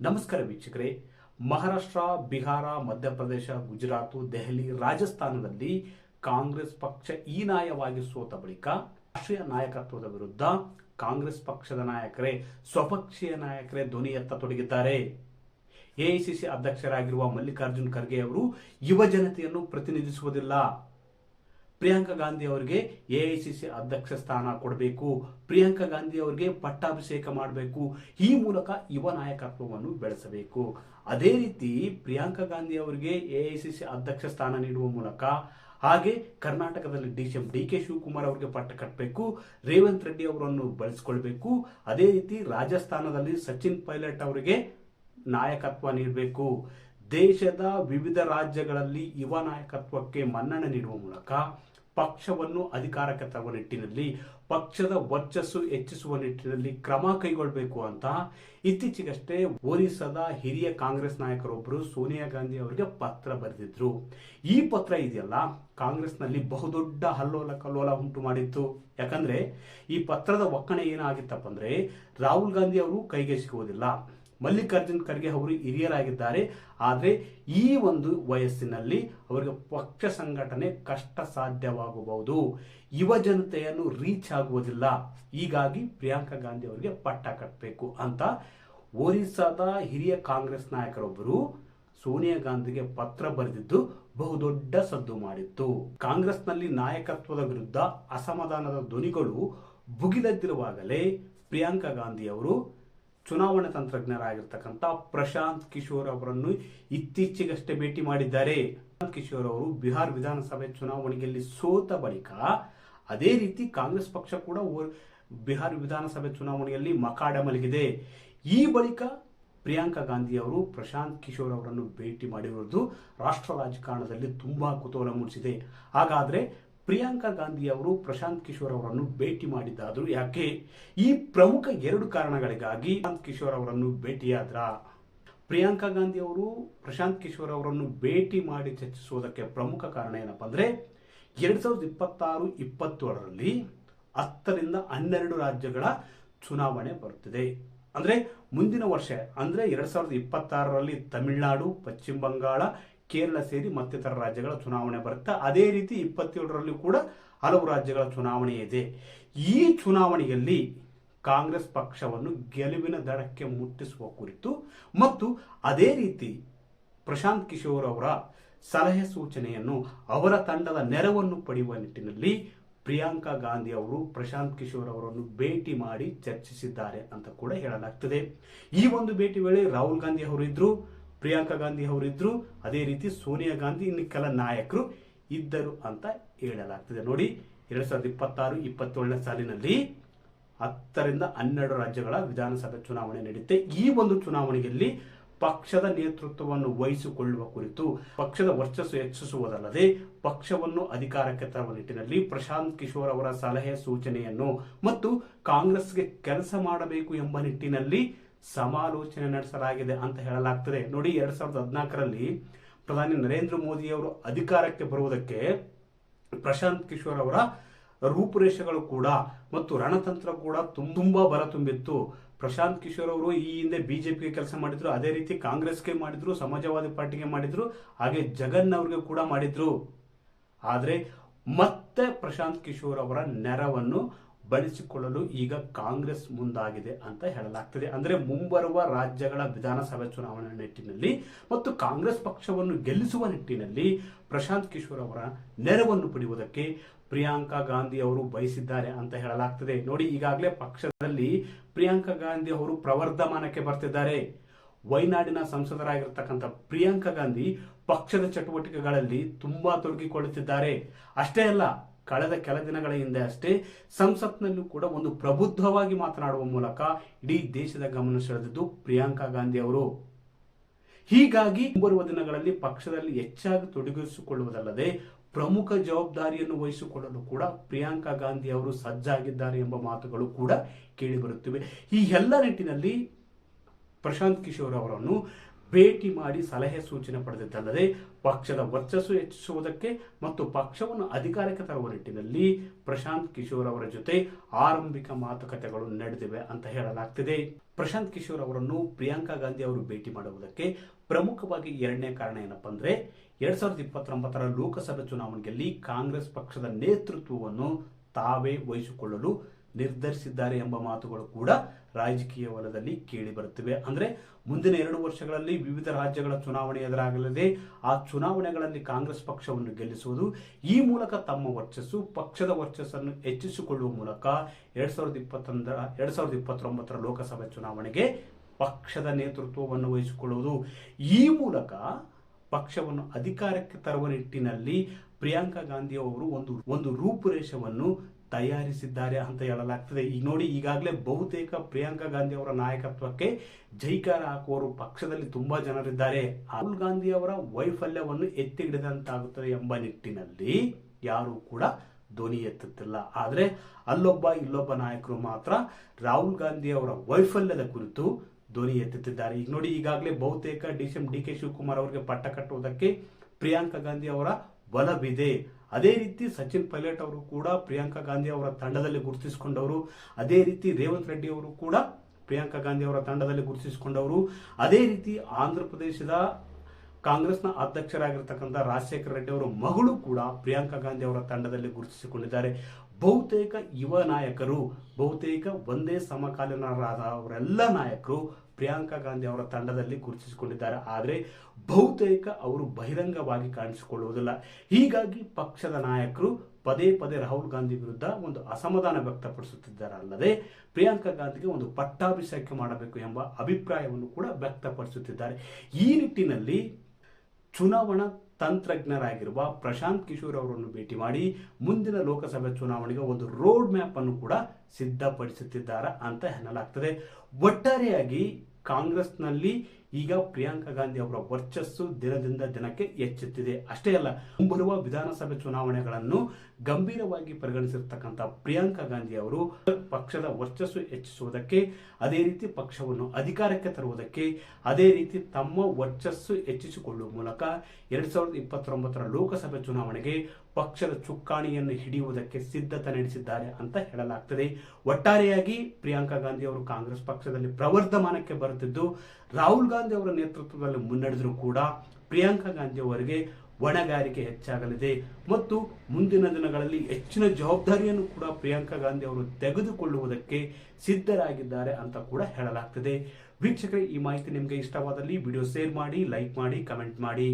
ನಮಸ್ಕಾರ ವೀಕ್ಷಕರೇ. ಮಹಾರಾಷ್ಟ್ರ, ಬಿಹಾರ, ಮಧ್ಯಪ್ರದೇಶ, ಗುಜರಾತ್, ದೆಹಲಿ ರಾಜಸ್ಥಾನದಲ್ಲಿ ಕಾಂಗ್ರೆಸ್ ಪಕ್ಷ ಹೀನಾಯವಾಗಿ ಸೋತ ಬಳಿಕ ರಾಷ್ಟ್ರೀಯ ನಾಯಕತ್ವದ ವಿರುದ್ಧ ಕಾಂಗ್ರೆಸ್ ಪಕ್ಷದ ನಾಯಕರೇ, ಸ್ವಪಕ್ಷೀಯ ನಾಯಕರೇ ಧ್ವನಿ ಎತ್ತ ತೊಡಗಿದ್ದಾರೆ. ಎಐಸಿಸಿ ಅಧ್ಯಕ್ಷರಾಗಿರುವ ಮಲ್ಲಿಕಾರ್ಜುನ್ ಖರ್ಗೆ ಅವರು ಯುವ ಜನತೆಯನ್ನು ಪ್ರತಿನಿಧಿಸುವುದಿಲ್ಲ. ಪ್ರಿಯಾಂಕಾ ಗಾಂಧಿ ಅವರಿಗೆ ಸಿ ಅಧ್ಯಕ್ಷ ಸ್ಥಾನ ಕೊಡಬೇಕು. ಪ್ರಿಯಾಂಕಾ ಗಾಂಧಿ ಅವರಿಗೆ ಪಟ್ಟಾಭಿಷೇಕ ಮಾಡಬೇಕು. ಈ ಮೂಲಕ ಯುವ ನಾಯಕತ್ವವನ್ನು ಬೆಳೆಸಬೇಕು. ಅದೇ ರೀತಿ ಪ್ರಿಯಾಂಕಾ ಗಾಂಧಿ ಅವರಿಗೆ ಎಐಸಿಸಿ ಅಧ್ಯಕ್ಷ ಸ್ಥಾನ ನೀಡುವ ಮೂಲಕ ಹಾಗೆ ಕರ್ನಾಟಕದಲ್ಲಿ D C M D K Shivakumar ಅವರಿಗೆ ಪಟ್ಟ ಕಟ್ಟಬೇಕು ರೇವಂತ್ ರೆಡ್ಡಿ ಅವರನ್ನು ಬಳಸಿಕೊಳ್ಬೇಕು. ಅದೇ ರೀತಿ ರಾಜಸ್ಥಾನದಲ್ಲಿ ಸಚಿನ್ ಪೈಲಟ್ ಅವರಿಗೆ ನಾಯಕತ್ವ ನೀಡಬೇಕು. ದೇಶದ ವಿವಿಧ ರಾಜ್ಯಗಳಲ್ಲಿ ಯುವ ನಾಯಕತ್ವಕ್ಕೆ ಮನ್ನಣೆ ನೀಡುವ ಮೂಲಕ ಪಕ್ಷವನ್ನು ಅಧಿಕಾರಕ್ಕೆ ತರುವ ನಿಟ್ಟಿನಲ್ಲಿ, ಪಕ್ಷದ ವರ್ಚಸ್ಸು ಹೆಚ್ಚಿಸುವ ನಿಟ್ಟಿನಲ್ಲಿ ಕ್ರಮ ಕೈಗೊಳ್ಳಬೇಕು ಅಂತ ಇತ್ತೀಚೆಗಷ್ಟೇ ಒರಿಸ್ಸಾದ ಹಿರಿಯ ಕಾಂಗ್ರೆಸ್ ನಾಯಕರೊಬ್ಬರು ಸೋನಿಯಾ ಗಾಂಧಿ ಅವರಿಗೆ ಪತ್ರ ಬರೆದಿದ್ರು. ಈ ಪತ್ರ ಇದೆಯಲ್ಲ, ಕಾಂಗ್ರೆಸ್ನಲ್ಲಿ ಬಹುದೊಡ್ಡ ಹಲ್ಲೋಲ ಕಲ್ಲೋಲ ಉಂಟು ಮಾಡಿತ್ತು. ಯಾಕಂದ್ರೆ, ಈ ಪತ್ರದ ಒಕ್ಕಣೆ ಏನಾಗಿತ್ತಪ್ಪ ಅಂದ್ರೆ, ರಾಹುಲ್ ಗಾಂಧಿ ಅವರು ಕೈಗೆ ಸಿಗುವುದಿಲ್ಲ ಮಲ್ಲಿಕಾರ್ಜುನ್ ಖರ್ಗೆ ಅವರು ಹಿರಿಯರಾಗಿದ್ದಾರೆ. ಆದರೆ ಈ ಒಂದು ವಯಸ್ಸಿನಲ್ಲಿ ಅವರಿಗೆ ಪಕ್ಷ ಸಂಘಟನೆ ಕಷ್ಟ ಸಾಧ್ಯವಾಗಬಹುದು ಯುವ ಜನತೆಯನ್ನು ರೀಚ್ ಆಗುವುದಿಲ್ಲ. ಹೀಗಾಗಿ ಪ್ರಿಯಾಂಕಾ ಗಾಂಧಿ ಅವರಿಗೆ ಪಟ್ಟ ಕಟ್ಟಬೇಕು ಅಂತ ಒರಿಸ್ಸಾದ ಹಿರಿಯ ಕಾಂಗ್ರೆಸ್ ನಾಯಕರೊಬ್ಬರು ಸೋನಿಯಾ ಗಾಂಧಿಗೆ ಪತ್ರ ಬರೆದಿದ್ದು ಬಹುದೊಡ್ಡ ಸದ್ದು ಮಾಡಿತ್ತು. ಕಾಂಗ್ರೆಸ್ನಲ್ಲಿ ನಾಯಕತ್ವದ ವಿರುದ್ಧ ಅಸಮಾಧಾನದ ಧ್ವನಿಗಳು ಭುಗಿಲೆದ್ದಿರುವಾಗಲೇ ಪ್ರಿಯಾಂಕಾ ಗಾಂಧಿ ಅವರು ಚುನಾವಣಾ ತಂತ್ರಜ್ಞರಾಗಿರ್ತಕ್ಕಂಥ ಪ್ರಶಾಂತ್ ಕಿಶೋರ್ ಅವರನ್ನು ಇತ್ತೀಚೆಗಷ್ಟೇ ಭೇಟಿ ಮಾಡಿದ್ದಾರೆ. ಪ್ರಶಾಂತ್ ಕಿಶೋರ್ ಅವರು ಬಿಹಾರ್ ವಿಧಾನಸಭೆ ಚುನಾವಣೆಯಲ್ಲಿ ಸೋತ ಬಳಿಕ ಅದೇ ರೀತಿ ಕಾಂಗ್ರೆಸ್ ಪಕ್ಷ ಕೂಡ ಬಿಹಾರ್ ವಿಧಾನಸಭೆ ಚುನಾವಣೆಯಲ್ಲಿ ಮಕಾಡ ಮಲಗಿದೆ. ಈ ಬಳಿಕ ಪ್ರಿಯಾಂಕಾ ಗಾಂಧಿ ಅವರು ಪ್ರಶಾಂತ್ ಕಿಶೋರ್ ಅವರನ್ನು ಭೇಟಿ ಮಾಡಿರುವುದು ರಾಷ್ಟ್ರ ರಾಜಕಾರಣದಲ್ಲಿ ತುಂಬಾ ಕುತೂಹಲ ಮೂಡಿಸಿದೆ. ಹಾಗಾದ್ರೆ ಪ್ರಿಯಾಂಕಾ ಗಾಂಧಿ ಅವರು, ಪ್ರಶಾಂತ್ ಕಿಶೋರ್ ಅವರನ್ನು ಭೇಟಿ ಮಾಡಿದ್ದಾದ್ರು. ಯಾಕೆ? ಈ ಪ್ರಮುಖ ಎರಡು ಕಾರಣಗಳಿಗಾಗಿ ಪ್ರಶಾಂತ್ ಕಿಶೋರ್ ಅವರನ್ನು ಭೇಟಿಯಾದ್ರ? ಪ್ರಿಯಾಂಕಾ ಗಾಂಧಿ ಅವರು, ಪ್ರಶಾಂತ್ ಕಿಶೋರ್ ಅವರನ್ನು ಭೇಟಿ ಮಾಡಿ ಚರ್ಚಿಸುವುದಕ್ಕೆ ಪ್ರಮುಖ ಕಾರಣ ಏನಪ್ಪ ಅಂದರೆ, ಎರಡ್ ಸಾವಿರದ ಇಪ್ಪತ್ತಾರು, ಇಪ್ಪತ್ತೇಳರಲ್ಲಿ ಹತ್ತರಿಂದ ಹನ್ನೆರಡು ರಾಜ್ಯಗಳ ಚುನಾವಣೆ ಬರುತ್ತಿದೆ. ಅಂದ್ರೆ ಮುಂದಿನ ವರ್ಷ, ಅಂದ್ರೆ ಎರಡ್ ಸಾವಿರದ ಇಪ್ಪತ್ತಾರರಲ್ಲಿ ತಮಿಳುನಾಡು, ಪಶ್ಚಿಮ ಬಂಗಾಳ ಕೇರಳ ಸೇರಿ ಮತ್ತಿತರ ರಾಜ್ಯಗಳ ಚುನಾವಣೆ ಬರುತ್ತೆ? ಅದೇ ರೀತಿ ಇಪ್ಪತ್ತೇಳರಲ್ಲಿ ಕೂಡ ಹಲವು ರಾಜ್ಯಗಳ ಚುನಾವಣೆ ಇದೆ. ಈ ಚುನಾವಣೆಯಲ್ಲಿ ಕಾಂಗ್ರೆಸ್ ಪಕ್ಷವನ್ನು ಗೆಲುವಿನ ದಡಕ್ಕೆ ಮುಟ್ಟಿಸುವ ಕುರಿತು ಮತ್ತು ಅದೇ ರೀತಿ ಪ್ರಶಾಂತ್ ಕಿಶೋರ್ ಅವರ ಸಲಹೆ ಸೂಚನೆಯನ್ನು ಅವರ ತಂಡದ ನೆರವನ್ನು ಪಡೆಯುವ ನಿಟ್ಟಿನಲ್ಲಿ ಪ್ರಿಯಾಂಕಾ ಗಾಂಧಿ ಅವರು ಪ್ರಶಾಂತ್ ಕಿಶೋರ್ ಅವರನ್ನು ಭೇಟಿ ಮಾಡಿ ಚರ್ಚಿಸಿದ್ದಾರೆ ಅಂತ ಕೂಡ ಹೇಳಲಾಗ್ತದೆ. ಈ ಒಂದು ಭೇಟಿ ವೇಳೆ ರಾಹುಲ್ ಗಾಂಧಿ ಅವರು ಇದ್ರು. ಪ್ರಿಯಾಂಕಾ ಗಾಂಧಿ ಅವರಿದ್ದರು ಅದೇ ರೀತಿ ಸೋನಿಯಾ ಗಾಂಧಿ, ಇನ್ನು ಕೆಲ ನಾಯಕರು ಇದ್ದರು ಅಂತ ಹೇಳಲಾಗ್ತದೆ. ನೋಡಿ, ಎರಡು ಸಾವಿರದ ಇಪ್ಪತ್ತಾರು, ಇಪ್ಪತ್ತೇಳನೇ ಸಾಲಿನಲ್ಲಿ ಹತ್ತರಿಂದ ಹನ್ನೆರಡು ರಾಜ್ಯಗಳ ವಿಧಾನಸಭೆ ಚುನಾವಣೆ ನಡೆಯುತ್ತೆ ಈ ಒಂದು ಚುನಾವಣೆಯಲ್ಲಿ ಪಕ್ಷದ ನೇತೃತ್ವವನ್ನು ವಹಿಸಿಕೊಳ್ಳುವ ಕುರಿತು, ಪಕ್ಷದ ವರ್ಚಸ್ಸು ಹೆಚ್ಚಿಸುವುದಲ್ಲದೆ ಪಕ್ಷವನ್ನು ಅಧಿಕಾರಕ್ಕೆ ತರುವ ನಿಟ್ಟಿನಲ್ಲಿ ಪ್ರಶಾಂತ್ ಕಿಶೋರ್ ಅವರ ಸಲಹೆ ಸೂಚನೆಯನ್ನು ಮತ್ತು ಕಾಂಗ್ರೆಸ್ಗೆ ಕೆಲಸ ಮಾಡಬೇಕು ಎಂಬ ನಿಟ್ಟಿನಲ್ಲಿ ಸಮಾಲೋಚನೆ ನಡೆಸಲಾಗಿದೆ ಅಂತ ಹೇಳಲಾಗ್ತದೆ. ನೋಡಿ, ಎರಡ್ ಸಾವಿರದ ಹದಿನಾಲ್ಕರಲ್ಲಿ ಪ್ರಧಾನಿ ನರೇಂದ್ರ ಮೋದಿ ಅವರು ಅಧಿಕಾರಕ್ಕೆ ಬರುವುದಕ್ಕೆ ಪ್ರಶಾಂತ್ ಕಿಶೋರ್ ಅವರ ರೂಪುರೇಷೆಗಳು ಕೂಡ ಮತ್ತು ರಣತಂತ್ರ ಕೂಡ ತುಂಬಾ ಬರ ತುಂಬಿತ್ತು. ಪ್ರಶಾಂತ್ ಕಿಶೋರ್ ಅವರು ಈ ಹಿಂದೆ ಬಿಜೆಪಿಗೆ ಕೆಲಸ ಮಾಡಿದ್ರು, ಅದೇ ರೀತಿ ಕಾಂಗ್ರೆಸ್ಗೆ ಮಾಡಿದ್ರು, ಸಮಾಜವಾದಿ ಪಾರ್ಟಿಗೆ ಮಾಡಿದ್ರು, ಹಾಗೆ ಜಗನ್ ಅವ್ರಿಗೆ ಕೂಡ ಮಾಡಿದ್ರು. ಆದರೆ ಮತ್ತೆ ಪ್ರಶಾಂತ್ ಕಿಶೋರ್ ಅವರ ನೆರವನ್ನು ಬಳಸಿಕೊಳ್ಳಲು ಈಗ ಕಾಂಗ್ರೆಸ್ ಮುಂದಾಗಿದೆ ಅಂತ ಹೇಳಲಾಗ್ತದೆ. ಅಂದ್ರೆ ಮುಂಬರುವ ರಾಜ್ಯಗಳ ವಿಧಾನಸಭೆ ಚುನಾವಣೆ ನಿಟ್ಟಿನಲ್ಲಿ ಮತ್ತು ಕಾಂಗ್ರೆಸ್ ಪಕ್ಷವನ್ನು ಗೆಲ್ಲಿಸುವ ನಿಟ್ಟಿನಲ್ಲಿ ಪ್ರಶಾಂತ್ ಕಿಶೋರ್ ಅವರ ನೆರವನ್ನು ಪಡೆಯುವುದಕ್ಕೆ ಪ್ರಿಯಾಂಕಾ ಗಾಂಧಿ ಅವರು ಬಯಸಿದ್ದಾರೆ ಅಂತ ಹೇಳಲಾಗ್ತದೆ. ನೋಡಿ, ಈಗಾಗಲೇ ಪಕ್ಷದಲ್ಲಿ ಪ್ರಿಯಾಂಕಾ ಗಾಂಧಿ ಅವರು ಪ್ರವರ್ಧಮಾನಕ್ಕೆ ಬರ್ತಿದ್ದಾರೆ. ವೈನಾಡಿನ ಸಂಸದರಾಗಿರ್ತಕ್ಕಂಥ ಪ್ರಿಯಾಂಕಾ ಗಾಂಧಿ ಪಕ್ಷದ ಚಟುವಟಿಕೆಗಳಲ್ಲಿ ತುಂಬಾ ತೊಡಗಿಕೊಳ್ಳುತ್ತಿದ್ದಾರೆ. ಅಷ್ಟೇ ಅಲ್ಲ ಕಳೆದ ಕೆಲ ದಿನಗಳ ಹಿಂದೆ ಅಷ್ಟೇ ಸಂಸತ್ನಲ್ಲೂ ಕೂಡ ಒಂದು ಪ್ರಬುದ್ಧವಾಗಿ ಮಾತನಾಡುವ ಮೂಲಕ ಇಡೀ ದೇಶದ ಗಮನ ಸೆಳೆದಿದ್ದು ಪ್ರಿಯಾಂಕಾ ಗಾಂಧಿ ಅವರು. ಹೀಗಾಗಿ ಮುಂಬರುವ ದಿನಗಳಲ್ಲಿ ಪಕ್ಷದಲ್ಲಿ ಹೆಚ್ಚಾಗಿ ತೊಡಗಿಸಿಕೊಳ್ಳುವುದಲ್ಲದೆ ಪ್ರಮುಖ ಜವಾಬ್ದಾರಿಯನ್ನು ವಹಿಸಿಕೊಳ್ಳಲು ಕೂಡ ಪ್ರಿಯಾಂಕಾ ಗಾಂಧಿ ಅವರು ಸಜ್ಜಾಗಿದ್ದಾರೆ ಎಂಬ ಮಾತುಗಳು ಕೂಡ ಕೇಳಿಬರುತ್ತಿವೆ ಈ ಎಲ್ಲ ನಿಟ್ಟಿನಲ್ಲಿ ಪ್ರಶಾಂತ್ ಕಿಶೋರ್ ಅವರನ್ನು ಭೇಟಿ ಮಾಡಿ ಸಲಹೆ ಸೂಚನೆ ಪಡೆದಿದ್ದಲ್ಲದೆ ಪಕ್ಷದ ವರ್ಚಸ್ಸು ಹೆಚ್ಚಿಸುವುದಕ್ಕೆ ಮತ್ತು ಪಕ್ಷವನ್ನು ಅಧಿಕಾರಕ್ಕೆ ತರುವ ನಿಟ್ಟಿನಲ್ಲಿ ಪ್ರಶಾಂತ್ ಕಿಶೋರ್ ಅವರ ಜೊತೆ ಆರಂಭಿಕ ಮಾತುಕತೆಗಳು ನಡೆದಿವೆ ಅಂತ ಹೇಳಲಾಗ್ತಿದೆ. ಪ್ರಶಾಂತ್ ಕಿಶೋರ್ ಅವರನ್ನು ಪ್ರಿಯಾಂಕಾ ಗಾಂಧಿ ಅವರು ಭೇಟಿ ಮಾಡುವುದಕ್ಕೆ ಪ್ರಮುಖವಾಗಿ ಎರಡನೇ ಕಾರಣ ಏನಪ್ಪ ಅಂದ್ರೆ ಎರಡ್ ಸಾವಿರದ ಇಪ್ಪತ್ತೊಂಬತ್ತರ ಲೋಕಸಭೆ ಚುನಾವಣೆಯಲ್ಲಿ ಕಾಂಗ್ರೆಸ್ ಪಕ್ಷದ ನೇತೃತ್ವವನ್ನು ತಾವೇ ವಹಿಸಿಕೊಳ್ಳಲು ನಿರ್ಧರಿಸಿದ್ದಾರೆ ಎಂಬ ಮಾತುಗಳು ಕೂಡ ರಾಜಕೀಯ ವಲಯದಲ್ಲಿ ಕೇಳಿ ಬರುತ್ತಿವೆ. ಅಂದ್ರೆ ಮುಂದಿನ ಎರಡು ವರ್ಷಗಳಲ್ಲಿ ವಿವಿಧ ರಾಜ್ಯಗಳ ಚುನಾವಣೆ ಎದುರಾಗಲಿದೆ. ಆ ಚುನಾವಣೆಗಳಲ್ಲಿ ಕಾಂಗ್ರೆಸ್ ಪಕ್ಷವನ್ನು ಗೆಲ್ಲಿಸುವುದು ಈ ಮೂಲಕ ತಮ್ಮ ವರ್ಚಸ್ಸು, ಪಕ್ಷದ ವರ್ಚಸ್ಸನ್ನು ಹೆಚ್ಚಿಸಿಕೊಳ್ಳುವ ಮೂಲಕ ಎರಡ್ ಸಾವಿರದ ಇಪ್ಪತ್ತೊಂದರ, ಎರಡ್ ಸಾವಿರದ ಇಪ್ಪತ್ತೊಂಬತ್ತರ ಲೋಕಸಭೆ ಚುನಾವಣೆಗೆ ಪಕ್ಷದ ನೇತೃತ್ವವನ್ನು ವಹಿಸಿಕೊಳ್ಳುವುದು. ಈ ಮೂಲಕ ಪಕ್ಷವನ್ನು ಅಧಿಕಾರಕ್ಕೆ ತರುವ ನಿಟ್ಟಿನಲ್ಲಿ ಪ್ರಿಯಾಂಕಾ ಗಾಂಧಿ ಅವರು ಒಂದು ಒಂದು ರೂಪುರೇಷವನ್ನು ತಯಾರಿಸಿದ್ದಾರೆ ಅಂತ ಹೇಳಲಾಗ್ತದೆ. ಈಗ ನೋಡಿ, ಈಗಾಗಲೇ ಬಹುತೇಕ ಪ್ರಿಯಾಂಕಾ ಗಾಂಧಿ ಅವರ ನಾಯಕತ್ವಕ್ಕೆ ಜೈಕಾರ ಹಾಕುವವರು ಪಕ್ಷದಲ್ಲಿ ತುಂಬಾ ಜನರಿದ್ದಾರೆ. ರಾಹುಲ್ ಗಾಂಧಿ ಅವರ ವೈಫಲ್ಯವನ್ನು ಎತ್ತಿ ಹಿಡಿದಂತಾಗುತ್ತದೆ ಎಂಬ ನಿಟ್ಟಿನಲ್ಲಿ ಯಾರು ಕೂಡ ಧ್ವನಿ ಎತ್ತುತ್ತಿಲ್ಲ. ಆದರೆ ಅಲ್ಲೊಬ್ಬ, ಇಲ್ಲೊಬ್ಬ ನಾಯಕರು ಮಾತ್ರ ರಾಹುಲ್ ಗಾಂಧಿ ಅವರ ವೈಫಲ್ಯದ ಕುರಿತು ಧ್ವನಿ ಎತ್ತುತ್ತಿದ್ದಾರೆ. ಈಗ ನೋಡಿ, ಈಗಾಗಲೇ ಬಹುತೇಕ D C M, D K Shivakumar ಅವರಿಗೆ ಪಟ್ಟ ಕಟ್ಟುವುದಕ್ಕೆ ಪ್ರಿಯಾಂಕಾ ಗಾಂಧಿ ಅವರ ಬಲವಿದೆ. ಅದೇ ರೀತಿ ಸಚಿನ್ ಪೈಲಟ್ ಅವರು ಕೂಡ ಪ್ರಿಯಾಂಕಾ ಗಾಂಧಿ ಅವರ ತಂಡದಲ್ಲಿ ಗುರುತಿಸಿಕೊಂಡವರು. ಅದೇ ರೀತಿ ರೇವಂತ್ ರೆಡ್ಡಿ ಅವರು ಕೂಡ ಪ್ರಿಯಾಂಕಾ ಗಾಂಧಿ ಅವರ ತಂಡದಲ್ಲಿ ಗುರುತಿಸಿಕೊಂಡವರು. ಅದೇ ರೀತಿ ಆಂಧ್ರ ಪ್ರದೇಶದ ಕಾಂಗ್ರೆಸ್ನ ಅಧ್ಯಕ್ಷರಾಗಿರ್ತಕ್ಕಂಥ ರಾಜಶೇಖರ ರೆಡ್ಡಿ ಅವರ ಮಗಳು ಕೂಡ ಪ್ರಿಯಾಂಕಾ ಗಾಂಧಿ ಅವರ ತಂಡದಲ್ಲಿ ಗುರುತಿಸಿಕೊಂಡಿದ್ದಾರೆ. ಬಹುತೇಕ ಯುವ ನಾಯಕರು, ಬಹುತೇಕ ಒಂದೇ ಸಮಕಾಲೀನರಾದ ಅವರೆಲ್ಲ ನಾಯಕರು ಪ್ರಿಯಾಂಕಾ ಗಾಂಧಿ ಅವರ ತಂಡದಲ್ಲಿ ಗುರುತಿಸಿಕೊಂಡಿದ್ದಾರೆ. ಆದರೆ ಬಹುತೇಕ ಅವರು ಬಹಿರಂಗವಾಗಿ ಕಾಣಿಸಿಕೊಳ್ಳುವುದಿಲ್ಲ. ಹೀಗಾಗಿ ಪಕ್ಷದ ನಾಯಕರು ಪದೇ ಪದೇ ರಾಹುಲ್ ಗಾಂಧಿ ವಿರುದ್ಧ ಒಂದು ಅಸಮಾಧಾನ ವ್ಯಕ್ತಪಡಿಸುತ್ತಿದ್ದಾರೆ ಅಲ್ಲದೆ ಪ್ರಿಯಾಂಕಾ ಗಾಂಧಿಗೆ ಒಂದು ಪಟ್ಟಾಭಿಷೇಕ ಮಾಡಬೇಕು ಎಂಬ ಅಭಿಪ್ರಾಯವನ್ನು ಕೂಡ ವ್ಯಕ್ತಪಡಿಸುತ್ತಿದ್ದಾರೆ. ಈ ನಿಟ್ಟಿನಲ್ಲಿ ಚುನಾವಣಾ ತಂತ್ರಜ್ಞರಾಗಿರುವ ಪ್ರಶಾಂತ್ ಕಿಶೋರ್ ಅವರನ್ನು ಭೇಟಿ ಮಾಡಿ ಮುಂದಿನ ಲೋಕಸಭೆ ಚುನಾವಣೆಗೆ ಒಂದು ರೋಡ್ ಮ್ಯಾಪ್ ಅನ್ನು ಕೂಡ ಸಿದ್ಧಪಡಿಸುತ್ತಿದ್ದಾರೆ ಅಂತ ಎನ್ನಲಾಗ್ತದೆ. ಒಟ್ಟಾರೆಯಾಗಿ ಕಾಂಗ್ರೆಸ್ನಲ್ಲಿ ಈಗ ಪ್ರಿಯಾಂಕಾ ಗಾಂಧಿ ಅವರ ವರ್ಚಸ್ಸು ದಿನದಿಂದ ದಿನಕ್ಕೆ ಹೆಚ್ಚುತ್ತಿದೆ. ಅಷ್ಟೇ ಅಲ್ಲ, ಮುಂಬರುವ ವಿಧಾನಸಭೆ ಚುನಾವಣೆಗಳನ್ನು ಗಂಭೀರವಾಗಿ ಪರಿಗಣಿಸಿರ್ತಕ್ಕಂಥ ಪ್ರಿಯಾಂಕಾ ಗಾಂಧಿ ಅವರು ಪಕ್ಷದ ವರ್ಚಸ್ಸು ಹೆಚ್ಚಿಸುವುದಕ್ಕೆ, ಅದೇ ರೀತಿ ಪಕ್ಷವನ್ನು ಅಧಿಕಾರಕ್ಕೆ ತರುವುದಕ್ಕೆ, ಅದೇ ರೀತಿ ತಮ್ಮ ವರ್ಚಸ್ಸು ಹೆಚ್ಚಿಸಿಕೊಳ್ಳುವ ಮೂಲಕ ಎರಡ್ ಸಾವಿರದ ಇಪ್ಪತ್ತೊಂಬತ್ತರ ಲೋಕಸಭೆ ಚುನಾವಣೆಗೆ ಪಕ್ಷದ ಚುಕ್ಕಾಣಿಯನ್ನು ಹಿಡಿಯುವುದಕ್ಕೆ ಸಿದ್ಧತೆ ನಡೆಸಿದ್ದಾರೆ ಅಂತ ಹೇಳಲಾಗ್ತದೆ. ಒಟ್ಟಾರೆಯಾಗಿ ಪ್ರಿಯಾಂಕಾ ಗಾಂಧಿ ಅವರು ಕಾಂಗ್ರೆಸ್ ಪಕ್ಷದಲ್ಲಿ ಪ್ರವರ್ಧಮಾನಕ್ಕೆ ಬರುತ್ತಿದ್ದು, ರಾಹುಲ್ ಗಾಂಧಿ ಅವರ ನೇತೃತ್ವದಲ್ಲಿ ಮುನ್ನಡೆದರೂ ಕೂಡ ಪ್ರಿಯಾಂಕಾ ಗಾಂಧಿ ಅವರಿಗೆ ಹೊಣೆಗಾರಿಕೆ ಹೆಚ್ಚಾಗಲಿದೆ. ಮತ್ತು ಮುಂದಿನ ದಿನಗಳಲ್ಲಿ ಹೆಚ್ಚಿನ ಜವಾಬ್ದಾರಿಯನ್ನು ಕೂಡ ಪ್ರಿಯಾಂಕಾ ಗಾಂಧಿ ಅವರು ತೆಗೆದುಕೊಳ್ಳುವುದಕ್ಕೆ ಸಿದ್ಧರಾಗಿದ್ದಾರೆ ಅಂತ ಕೂಡ ಹೇಳಲಾಗ್ತದೆ. ವೀಕ್ಷಕರೇ, ಈ ಮಾಹಿತಿ ನಿಮಗೆ ಇಷ್ಟವಾದಲ್ಲಿ ವಿಡಿಯೋ ಶೇರ್ ಮಾಡಿ, ಲೈಕ್ ಮಾಡಿ, ಕಮೆಂಟ್ ಮಾಡಿ.